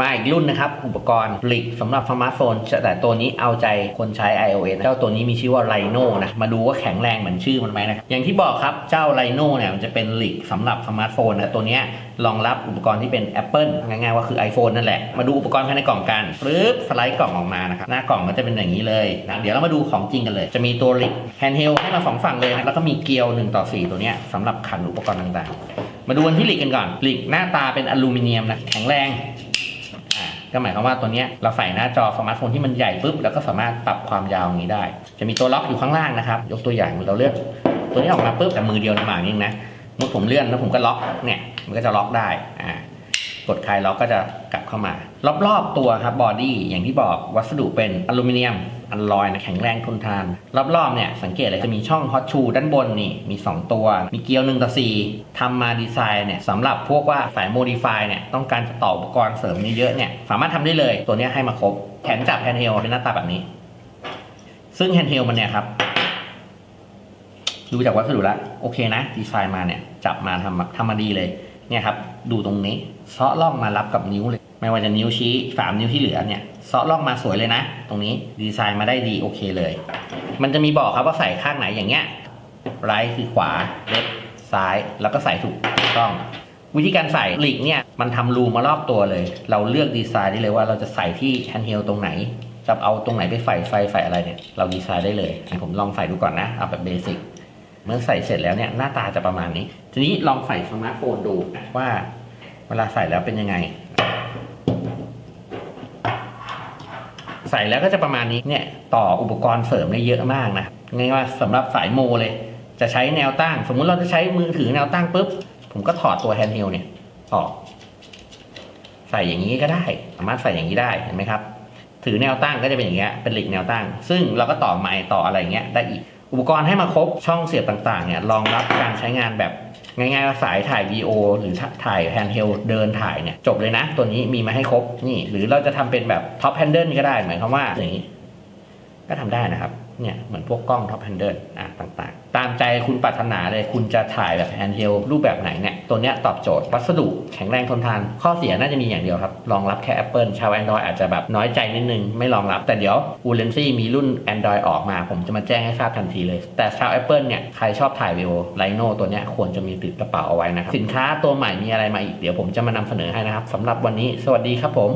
มาอีกรุ่นนะครับ อุปกรณ์ผลิตสำหรับสมาร์ทโฟนแต่ตัวนี้เอาใจคนใช้ iOS เจ้าตัวนี้มีชื่อว่า Rhino นะมาดูว่าแข็งแรงเหมือนชื่อมันไหมนะอย่างที่บอกครับเจ้า Rhino เนี่ยมันจะเป็นหลิกสำหรับสมาร์ทโฟนนะตัวนี้รองรับอุปกรณ์ที่เป็น Apple ง่ายๆว่าคือ iPhone นั่นแหละ มาดูอุปกรณ์ภายในกล่องกันปึ๊บสไลด์กล่องออกมานะครับหน้ากล่องก็จะเป็นอย่างนี้เลยนะเดี๋ยวเรามาดูของจริงกันเลย จะมีตัวหลิกแฮนด์เฮลให้มาสองฝั่งเลยนะแล้วก็มีเกลียว1ต่อ4ตัวนี้สำหรับขันอุปกรณ์ต่างๆ มาดูันที่หลิกกันก่อนหลิกหน้าตาเป็นอลูมิเนียมนะแข็งแรง ก็หมายความว่าตัวเนี้ยเราใส่หน้าจอสมาร์ทโฟนที่มันใหญ่ปุ๊บแล้วก็สามารถปรับความยาวอย่างนี้ได้ จะมีตัวล็อกอยู่ข้างล่างนะครับ ยกตัวอย่างเราเลือก ตัวนี้ออกมาปุ๊บแต่มือเดียวในหมากนี่นะเมื่อผมเลื่อนแล้วผมก็ล็อกเนี่ยมันก็จะล็อกได้อ่า กดคลายล็อกก็จะกลับเข้ามา รอบๆตัวครับบอดี้อย่างที่บอกวัสดุเป็นอลูมิเนียมอัลลอยนะแข็งแรงทนทาน รอบๆเนี่ยสังเกตเลยจะมีช่องฮอตชูด้านบนนี่มี 2 ตัว มีเกลียว1ต่อ4ทำมาดีไซน์เนี่ยสำหรับพวกว่าสายโมดิฟายเนี่ยต้องการจะต่ออุปกรณ์เสริมเยอะๆเนี่ยสามารถทำได้เลยตัวนี้ให้มาครบแขนจับแฮนด์เฮลเป็นหน้าตาแบบนี้ ซึ่งแฮนด์เฮลมันเนี่ยครับดูจากวัสดุแล้วโอเคนะดีไซน์มาเนี่ยจับมาทำมาทำมาดีเลย เนี่ยครับดูตรงนี้เซาะล่องมารับกับนิ้วเลย ไม่ว่าจะนิ้วชี้สามนิ้วที่เหลือเนี่ยเซาะล่องมาสวยเลยนะ ตรงนี้ดีไซน์มาได้ดีโอเคเลย มันจะมีบอกครับว่าใส่ข้างไหนอย่างเงี้ยไรคือขวาเล็บซ้ายแล้วก็ใส่ถูกต้อง วิธีการใส่หลีกเนี่ยมันทำรูมารอบตัวเลย เราเลือกดีไซน์ได้เลยว่าเราจะใส่ที่แฮนด์เฮลตรงไหนจะเอาตรงไหนไปใส่ไฟใส่อะไรเนี่ยเราดีไซน์ได้เลยผมลองใส่ดูก่อนนะเอาแบบเบสิก เมื่อใส่เสร็จแล้วเนี่ยหน้าตาจะประมาณนี้ ทีนี้ลองใส่สมาร์ทโฟนดูว่า เวลาใส่แล้วเป็นยังไง ใส่แล้วก็จะประมาณนี้เนี่ยต่ออุปกรณ์เสริมได้เยอะมากนะง่ายว่าสำหรับสายโมเลย จะใช้แนวตั้ง สมมุติเราจะใช้มือถือแนวตั้งปุ๊บ ผมก็ถอดตัวแฮนด์เฮลเนี่ยออก ใส่อย่างนี้ก็ได้ สามารถใส่อย่างนี้ได้เห็นไหมครับ ถือแนวตั้งก็จะเป็นอย่างเงี้ยเป็นหลีกแนวตั้ง ซึ่งเราก็ต่อไมค์ต่ออะไรเงี้ยได้อีก อุปกรณ์ให้มาครบช่องเสียบต่างๆเนี่ยรองรับการใช้งานแบบง่ายๆว่าสายถ่ายวีโอหรือถ่ายแฮนด์เฮลเดินถ่ายเนี่ยจบเลยนะ ตัวนี้มีมาให้ครบนี่ หรือเราจะทำเป็นแบบท็อปแฮนเดิลก็ได้หมายความว่าอย่างนี้ ก็ทำได้นะครับ เนี่ยเหมือนพวกกล้องท็อปแฮนเดิลอะต่างๆ ตามใจคุณปรารถนาเลยคุณจะถ่ายแบบแฮนด์เฮลรูปแบบไหนเนี่ย ตัวเนี้ยตอบโจทย์ วัสดุแข็งแรงทนทาน ข้อเสียน่าจะมีอย่างเดียวครับ รองรับแค่ Apple ชาว Android อาจจะแบบน้อยใจนิดนึง ไม่รองรับ แต่เดี๋ยว u l e n c y มีรุ่น Android ออกมา ผมจะมาแจ้งให้ทราบทันทีเลย แต่ชาว Apple เนี่ย ใครชอบถ่ายวิดีโอไลโนตัวเนี้ยควรจะมีติดกระเป๋าเอาไว้นะครับ สินค้าตัวใหม่มีอะไรมาอีก เดี๋ยวผมจะมานำเสนอให้นะครับสำหรับวันนี้ สวัสดีครับผม